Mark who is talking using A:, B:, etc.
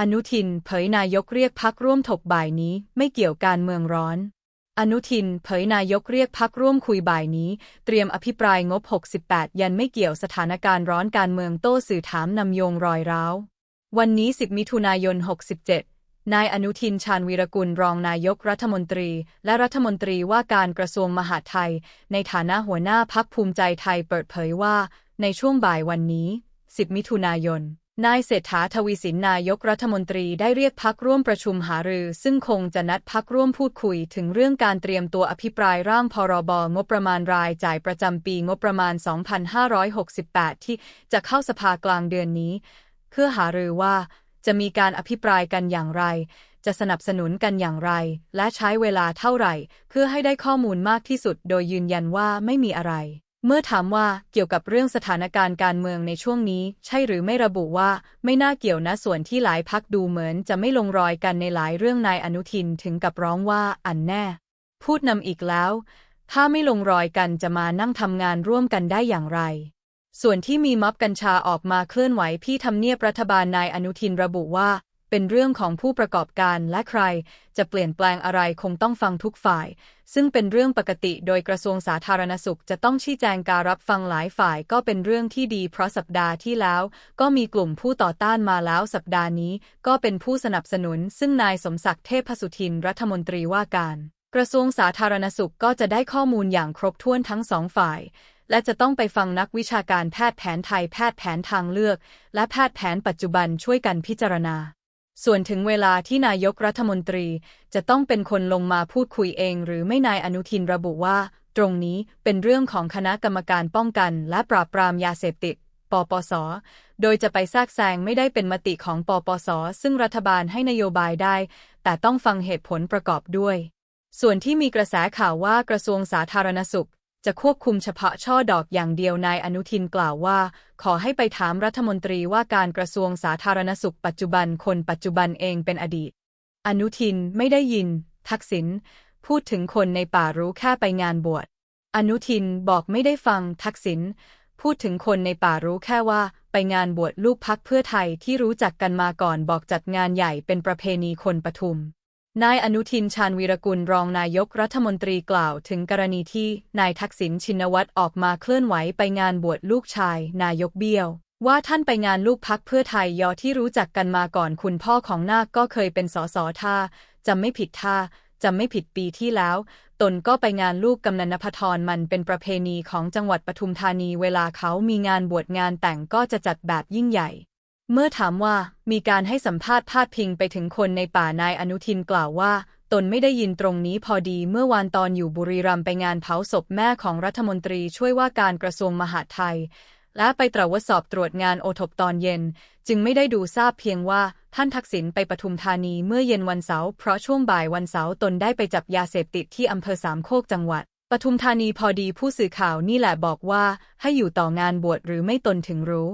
A: อนุทินเผยนายกเรียกพักร่วมถกบ่ายนี้ไม่เกี่ยวการเมืองร้อน อนุทินเผยนายกเรียกพักร่วมคุยบ่ายนี้ เตรียมอภิปรายงบ 68 ยันไม่เกี่ยวสถานการณ์ร้อนการเมืองโต้สื่อถามนำโยงรอยร้าว วันนี้ 10 มิถุนายน 67 นายอนุทินชาญวีรกุลรองนายกรัฐมนตรี และรัฐมนตรีว่าการกระทรวงมหาดไทย ในฐานะหัวหน้าพักภูมิใจไทยเปิดเผยว่า ในช่วงบ่ายวันนี้ 10 มิถุนายน นายเศรษฐาทวีสินนายกรัฐมนตรีได้เรียกพักร่วมประชุมหารือ ซึ่งคงจะนัดพักร่วมพูดคุยถึงเรื่องการเตรียมตัวอภิปรายร่างพรบงบประมาณรายจ่ายประจำปีงบประมาณ 2568 ที่จะเข้าสภากลางเดือนนี้ เพื่อหารือว่าจะมีการอภิปรายกันอย่างไร จะสนับสนุนกันอย่างไร และใช้เวลาเท่าไหร่ เพื่อให้ได้ข้อมูลมากที่สุดโดยยืนยันว่าไม่มีอะไร เมื่อถามว่าเกี่ยวกับเรื่องสถานการณ์การเมืองในช่วงนี้ ใช่หรือไม่ระบุว่าไม่น่าเกี่ยวนะส่วนที่หลายพักดูเหมือนจะไม่ลงรอยกันในหลายเรื่องนายอนุทินถึงกับร้องว่าอันแน่ พูดนำอีกแล้ว ถ้าไม่ลงรอยกันจะมานั่งทำงานร่วมกันได้อย่างไร ส่วนที่มีม็อบกัญชาออกมาเคลื่อนไหวที่ทำเนียบรัฐบาลนายอนุทินระบุว่า เป็นเรื่องของผู้ประกอบการและใคร จะเปลี่ยนแปลงอะไรคงต้องฟังทุกฝ่าย ซึ่งเป็นเรื่องปกติโดยกระทรวงสาธารณสุขจะต้องชี้แจงการรับฟังหลายฝ่ายก็เป็นเรื่องที่ดี เพราะสัปดาห์ที่แล้ว ก็มีกลุ่มผู้ต่อต้านมาแล้วสัปดาห์นี้ ก็เป็นผู้สนับสนุน ซึ่งนายสมศักดิ์เทพสุทินรัฐมนตรีว่าการ กระทรวงสาธารณสุขก็จะได้ข้อมูลอย่างครบถ้วนทั้งสองฝ่ายและจะต้องไปฟังนักวิชาการแพทย์แผนไทยแพทย์แผนทางเลือก และแพทย์แผนปัจจุบันช่วยกันพิจารณา ส่วนถึงเวลาที่นายกรัฐมนตรีจะต้องเป็นคนลงมาพูดคุยเองหรือไม่นายอนุทินระบุว่า ตรงนี้เป็นเรื่องของคณะกรรมการป้องกันและปราบปรามยาเสพติด ปปส โดยจะไปแทรกแซงไม่ได้เป็นมติของปปส ซึ่งรัฐบาลให้นโยบายได้ แต่ต้องฟังเหตุผลประกอบด้วย ส่วนที่มีกระแสข่าวว่ากระทรวงสาธารณสุข จะควบคุมเฉพาะช่อดอกอย่างเดียวนายอนุทินกล่าวว่า ขอให้ไปถามรัฐมนตรีว่าการกระทรวงสาธารณสุขปัจจุบันคนปัจจุบันเองเป็นอดีต อนุทินไม่ได้ยิน ทักษิณพูดถึงคนในป่ารู้แค่ไปงานบวชอนุทินบอกไม่ได้ฟังทักษิณพูดถึงคนในป่ารู้แค่ว่า ไปงานบวชลูกพักเพื่อไทยที่รู้จักกันมาก่อนบอกจัดงานใหญ่เป็นประเพณีคนปทุม นายอนุทินชาญวีรกุลรองนายกรัฐมนตรีกล่าวถึงกรณีที่นายทักษิณชินวัตรออกมาเคลื่อนไหวไปงานบวชลูกชาย นายกเบี้ยว ว่าท่านไปงานลูกพักเพื่อไทยยอที่รู้จักกันมาก่อนคุณพ่อของนาคก็เคยเป็นสสท่าจำไม่ผิดท่าจำไม่ผิดปีที่แล้ว ตนก็ไปงานลูกกำนันนภธรมันเป็นประเพณีของจังหวัดปทุมธานีเวลาเขามีงานบวชงานแต่งก็จะจัดแบบยิ่งใหญ่ เมื่อถามว่ามีการให้สัมภาษณ์พาดพิงไปถึงคนในป่านายอนุทินกล่าวว่า ตนไม่ได้ยินตรงนี้พอดีเมื่อวานตอนอยู่บุรีรัมย์ไปงานเผาศพแม่ของรัฐมนตรีช่วยว่าการกระทรวงมหาดไทย และไปตรวจสอบตรวจงานโอทบตอนเย็น จึงไม่ได้ดูทราบเพียงว่าท่านทักษิณไปปทุมธานีเมื่อเย็นวันเสาร์เพราะช่วงบ่ายวันเสาร์ตนได้ไปจับยาเสพติดที่อำเภอสามโคกจังหวัดปทุมธานีพอดีผู้สื่อข่าวนี่แหละบอกว่า ให้อยู่ต่องานบวชหรือไม่ตนถึงรู้